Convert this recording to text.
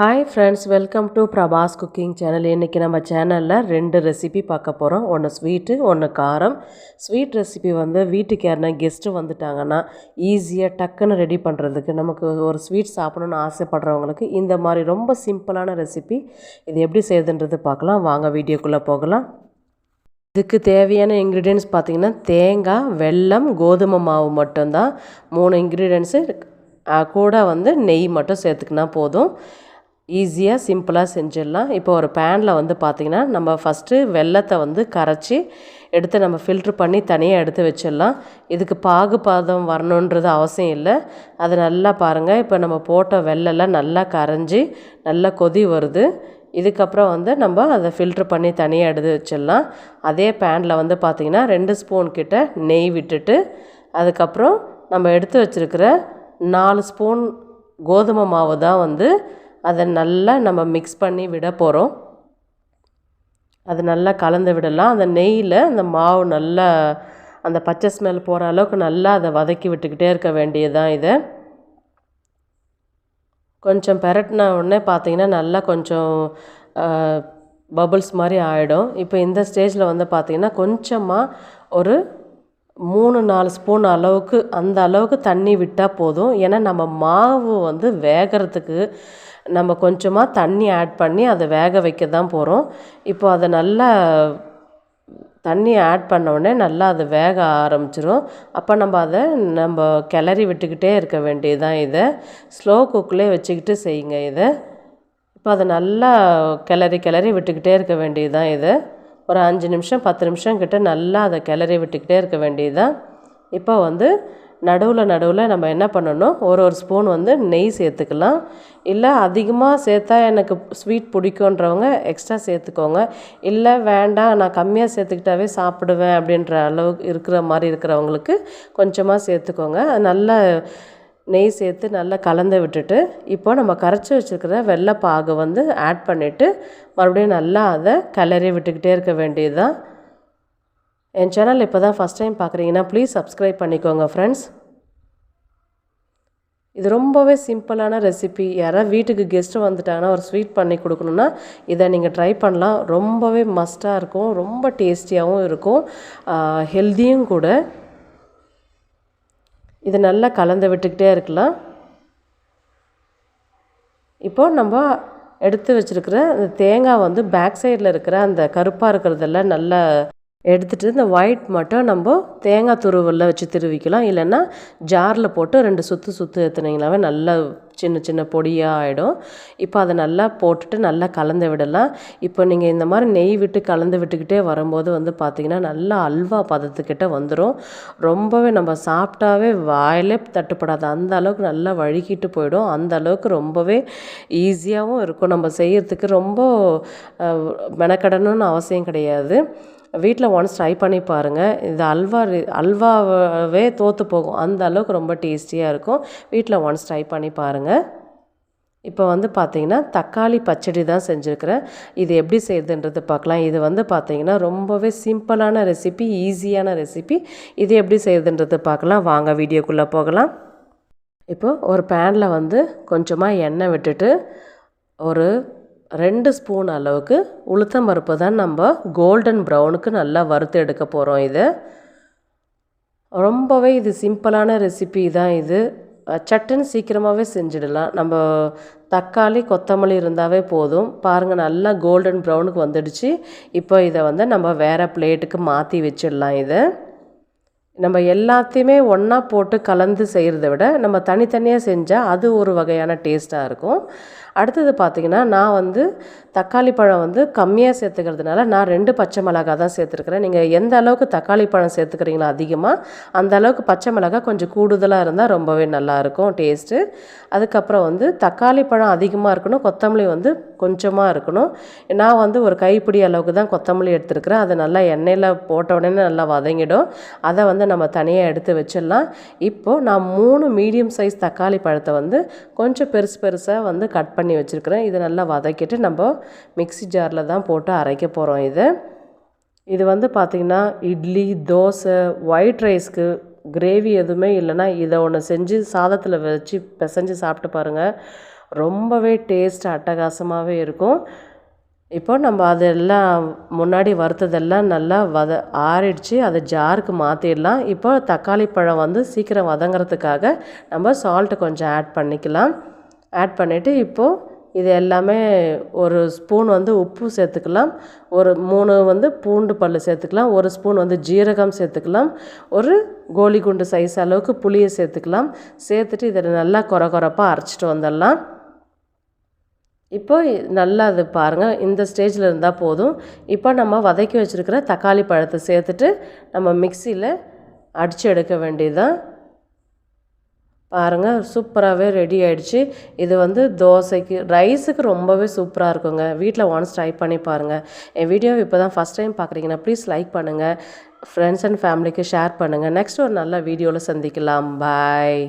Hi friends welcome to Prabhas cooking channel இன்றைக்கி நம்ம சேனலில் ரெண்டு ரெசிபி பார்க்க போகிறோம் ஒன்று ஸ்வீட்டு ஒன்று காரம். ஸ்வீட் ரெசிபி வந்து வீட்டுக்கு யாருனா கெஸ்ட்டு வந்துட்டாங்கன்னா ஈஸியாக டக்குன்னு ரெடி பண்ணுறதுக்கு நமக்கு ஒரு ஸ்வீட் சாப்பிடணுன்னு ஆசைப்படுறவங்களுக்கு இந்த மாதிரி ரொம்ப சிம்பிளான ரெசிபி இது எப்படி செய்யுதுன்றது பார்க்கலாம். வாங்க வீடியோக்குள்ளே போகலாம். இதுக்கு தேவையான இன்க்ரீடியன்ஸ் பார்த்திங்கன்னா தேங்காய் வெல்லம் கோதுமை மாவு மட்டும்தான். மூணு இன்க்ரீடியன்ஸு கூட வந்து நெய் மட்டும் சேர்த்துக்கினா போதும். ஈஸியாக சிம்பிளாக செஞ்சிடலாம். இப்போ ஒரு பேனில் வந்து பார்த்திங்கன்னா நம்ம ஃபஸ்ட்டு வெள்ளத்தை வந்து கரைச்சி எடுத்து நம்ம ஃபில்ட்ரு பண்ணி தனியாக எடுத்து வச்சிடலாம். இதுக்கு பாகுபாதம் வரணுன்றது அவசியம் இல்லை. அது நல்லா பாருங்கள் இப்போ நம்ம போட்ட வெள்ளெல்லாம் நல்லா கரைஞ்சி நல்லா கொதி வருது. இதுக்கப்புறம் வந்து நம்ம அதை ஃபில்ட்ரு பண்ணி தனியாக எடுத்து வச்சிடலாம். அதே பேனில் வந்து பார்த்திங்கன்னா ரெண்டு ஸ்பூன் கிட்ட நெய் விட்டுட்டு அதுக்கப்புறம் நம்ம எடுத்து வச்சுருக்கிற நாலு ஸ்பூன் கோதுமை மாவு தான் வந்து அதை நல்லா நம்ம மிக்ஸ் பண்ணி விட போகிறோம் அது நல்லா கலந்து விடலாம். அந்த நெய்யில் அந்த மாவு நல்லா அந்த பச்சை ஸ்மெல் போகிற அளவுக்கு நல்லா அதை வதக்கி விட்டுக்கிட்டே இருக்க வேண்டியதுதான் இதை. கொஞ்சம் பெரட்டின உடனே பார்த்தீங்கன்னா நல்லா கொஞ்சம் பபுள்ஸ் மாதிரி ஆகிடும் இப்போ இந்த ஸ்டேஜில் வந்து பார்த்திங்கன்னா கொஞ்சமாக ஒரு மூணு நாலு ஸ்பூன் அளவுக்கு அந்த அளவுக்கு தண்ணி விட்டால் போதும். ஏன்னா நம்ம மாவு வந்து வேகிறதுக்கு நம்ம கொஞ்சமாக தண்ணி ஆட் பண்ணி அதை வேக வைக்க தான் போகிறோம் இப்போ அதை நல்லா தண்ணி ஆட் பண்ண நல்லா அது வேக ஆரம்பிச்சிரும். அப்போ நம்ம அதை நம்ம கிளறி விட்டுக்கிட்டே இருக்க வேண்டியதுதான் இதை. ஸ்லோ குக்கிலே வச்சுக்கிட்டு செய்யுங்க இதை. இப்போ அதை நல்லா கிளறி கிளறி விட்டுக்கிட்டே இருக்க வேண்டியதுதான் இதை. ஒரு அஞ்சு நிமிஷம் பத்து நிமிஷம் கிட்ட நல்லா அதை கிளறி விட்டுக்கிட்டே இருக்க வேண்டியதுதான். இப்போ வந்து நடுவில் நடுவில் நம்ம என்ன பண்ணணும்? ஒரு ஒரு ஸ்பூன் வந்து நெய் சேர்த்துக்கலாம். இல்லை அதிகமாக சேர்த்தா எனக்கு ஸ்வீட் பிடிக்குன்றவங்க எக்ஸ்ட்ரா சேர்த்துக்கோங்க. இல்லை வேண்டாம் நான் கம்மியாக சேர்த்துக்கிட்டாவே சாப்பிடுவேன் அப்படின்ற அளவுக்கு இருக்கிற மாதிரி இருக்கிறவங்களுக்கு கொஞ்சமாக சேர்த்துக்கோங்க. நல்லா நெய் சேர்த்து நல்லா கலந்து விட்டுட்டு இப்போ நம்ம கரைச்சி வச்சுருக்கிற வெள்ளைப்பாகு வந்து ஆட் பண்ணிவிட்டு மறுபடியும் நல்லா அதை கிளறி விட்டுக்கிட்டே இருக்க வேண்டியது தான் என் சேனல் இப்போ தான் ஃபஸ்ட் டைம் பார்க்குறீங்கன்னா ப்ளீஸ் சப்ஸ்கிரைப் பண்ணிக்கோங்க ஃப்ரெண்ட்ஸ் இது ரொம்பவே சிம்பிளான ரெசிபி யாராவது வீட்டுக்கு கெஸ்ட்டு வந்துட்டாங்கன்னா ஒரு ஸ்வீட் பண்ணி கொடுக்கணுன்னா இதை நீங்கள் ட்ரை பண்ணலாம். ரொம்பவே மஸ்ட்டாக இருக்கும் ரொம்ப டேஸ்டியாகவும் இருக்கும். ஹெல்த்தியும் கூட. இது நல்லா கலந்து விட்டுக்கிட்டே இருக்கலாம். இப்போது நம்ம எடுத்து வச்சுருக்கிற அந்த தேங்காய் வந்து பேக் சைடில் இருக்கிற அந்த கருப்பாக இருக்கிறதெல்லாம் நல்லா எடுத்துகிட்டு இந்த ஒயிட் மட்டும் நம்ம தேங்காய் துருவலில் வச்சு திருவிக்கலாம். இல்லைன்னா ஜாரில் போட்டு ரெண்டு சுற்று சுற்று ஏற்றுனீங்களாவே நல்லா சின்ன சின்ன பொடியாக ஆகிடும் இப்போ அதை நல்லா போட்டுட்டு நல்லா கலந்து விடலாம். இப்போ நீங்கள் இந்த மாதிரி நெய் விட்டு கலந்து விட்டுக்கிட்டே வரும்போது வந்து பார்த்திங்கன்னா நல்லா அல்வா பதத்துக்கிட்ட வந்துடும் ரொம்பவே நம்ம சாப்பிட்டாவே வாயிலே தட்டுப்படாது. அந்த அளவுக்கு நல்லா வழுக்கிட்டு போயிடும். அந்த அளவுக்கு ரொம்பவே ஈஸியாகவும் இருக்கும். நம்ம செய்கிறதுக்கு ரொம்ப மெனக்கடணும்னு அவசியம் கிடையாது. வீட்டில் ஒன்ஸ் ட்ரை பண்ணி பாருங்கள் இது அல்வா அல்வாவே தோற்று போகும். அந்த அளவுக்கு ரொம்ப டேஸ்டியாக இருக்கும். வீட்டில் ஒன்ஸ் ட்ரை பண்ணி பாருங்கள் இப்போ வந்து பார்த்திங்கன்னா தக்காளி பச்சடி தான் செஞ்சுருக்கிறேன். இது எப்படி செய்யுதுன்றது பார்க்கலாம். இது வந்து பார்த்திங்கன்னா ரொம்பவே சிம்பிளான ரெசிபி ஈஸியான ரெசிபி இது எப்படி செய்யுதுன்றது பார்க்கலாம். வாங்க வீடியோக்குள்ளே போகலாம். இப்போது ஒரு பேனில் வந்து கொஞ்சமாக எண்ணெய் விட்டுட்டு ஒரு ரெண்டு ஸ்பூன் அளவுக்கு உளுத்தம் பருப்பு தான் நம்ம கோல்டன் ப்ரௌனுக்கு நல்லா வறுத்து எடுக்க போகிறோம் இது. ரொம்பவே இது சிம்பிளான ரெசிபி தான் இது. சட்டுன்னு சீக்கிரமாகவே செஞ்சிடலாம். நம்ம தக்காளி கொத்தமல்லி இருந்தாவே போதும். பாருங்கள் நல்லா கோல்டன் ப்ரௌனுக்கு வந்துடுச்சு. இப்போ இதை வந்து நம்ம வேறு பிளேட்டுக்கு மாற்றி வச்சிடலாம் இதை. நம்ம எல்லாத்தையுமே ஒன்றா போட்டு கலந்து செய்கிறத விட நம்ம தனித்தனியாக செஞ்சால் அது ஒரு வகையான டேஸ்ட்டாக இருக்கும். அடுத்தது பார்த்திங்கன்னா நான் வந்து தக்காளி பழம் வந்து கம்மியாக சேர்த்துக்கிறதுனால நான் ரெண்டு பச்சை மிளகா தான் சேர்த்துருக்குறேன். நீங்கள் எந்த அளவுக்கு தக்காளி பழம் சேர்த்துக்கிறீங்களோ அதிகமாக அந்த அளவுக்கு பச்சை மிளகா கொஞ்சம் கூடுதலாக இருந்தால் ரொம்பவே நல்லாயிருக்கும் டேஸ்ட்டு. அதுக்கப்புறம் வந்து தக்காளி பழம் அதிகமாக இருக்கணும் கொத்தமல்லி வந்து கொஞ்சமாக இருக்கணும். நான் வந்து ஒரு கைப்பிடி அளவுக்கு தான் கொத்தமல்லி எடுத்துருக்குறேன். அதை நல்லா எண்ணெயில் போட்ட உடனே நல்லா வதங்கிடும். அதை வந்து நம்ம தனியாக எடுத்து வச்சிடலாம். இப்போது நான் மூணு மீடியம் சைஸ் தக்காளி பழத்தை வந்து கொஞ்சம் பெருசு பெருசாக வந்து கட் பண்ணி பண்ணி வச்சுருக்கிறேன். இதை நல்லா வதக்கிட்டு நம்ம மிக்சி ஜாரில் தான் போட்டு அரைக்க போகிறோம் இதை. இது வந்து பார்த்திங்கன்னா இட்லி தோசை ஒயிட் ரைஸ்க்கு கிரேவி எதுவுமே இல்லைன்னா இதை ஒன்று செஞ்சு சாதத்தில் வச்சு பிசைஞ்சு சாப்பிட்டு பாருங்கள் ரொம்பவே டேஸ்ட் அட்டகாசமாகவே இருக்கும். இப்போ நம்ம அதெல்லாம் முன்னாடி வறுத்ததெல்லாம் நல்லா வத ஆறிடுச்சு. அதை ஜாருக்கு மாற்றிடலாம் இப்போ தக்காளி பழம் வந்து சீக்கிரம் வதங்கிறதுக்காக நம்ம சால்ட்டு கொஞ்சம் ஆட் பண்ணிக்கலாம். ஆட் பண்ணிவிட்டு இப்போது இது எல்லாமே ஒரு ஸ்பூன் வந்து உப்பு சேர்த்துக்கலாம். ஒரு மூணு வந்து பூண்டு பல் சேர்த்துக்கலாம். ஒரு ஸ்பூன் வந்து ஜீரகம் சேர்த்துக்கலாம். ஒரு கோலி குண்டு சைஸ் அளவுக்கு புளியை சேர்த்துக்கலாம். சேர்த்துட்டு இதில் நல்லா கொர கொரப்பாக அரைச்சிட்டு வந்துடலாம். இப்போ நல்லா அது பாருங்கள் இந்த ஸ்டேஜில் இருந்தால் போதும். இப்போ நம்ம வதக்கி வச்சுருக்கிற தக்காளி பழத்தை சேர்த்துட்டு நம்ம மிக்சியில் அடித்து எடுக்க வேண்டியதுதான். பாருங்கள் சூப்பராகவே ரெடி ஆகிடுச்சு இது வந்து தோசைக்கு ரைஸுக்கு ரொம்பவே சூப்பராக இருக்குங்க. வீட்டில் ஒன்ஸ் ட்ரை பண்ணி பாருங்கள் என் வீடியோ இப்போ தான் ஃபஸ்ட் டைம் பார்க்குறீங்கன்னா ப்ளீஸ் லைக் பண்ணுங்கள் ஃப்ரெண்ட்ஸ் அண்ட் ஃபேமிலிக்கு ஷேர் பண்ணுங்கள் நெக்ஸ்ட் ஒரு நல்ல வீடியோவில் சந்திக்கலாம். பாய்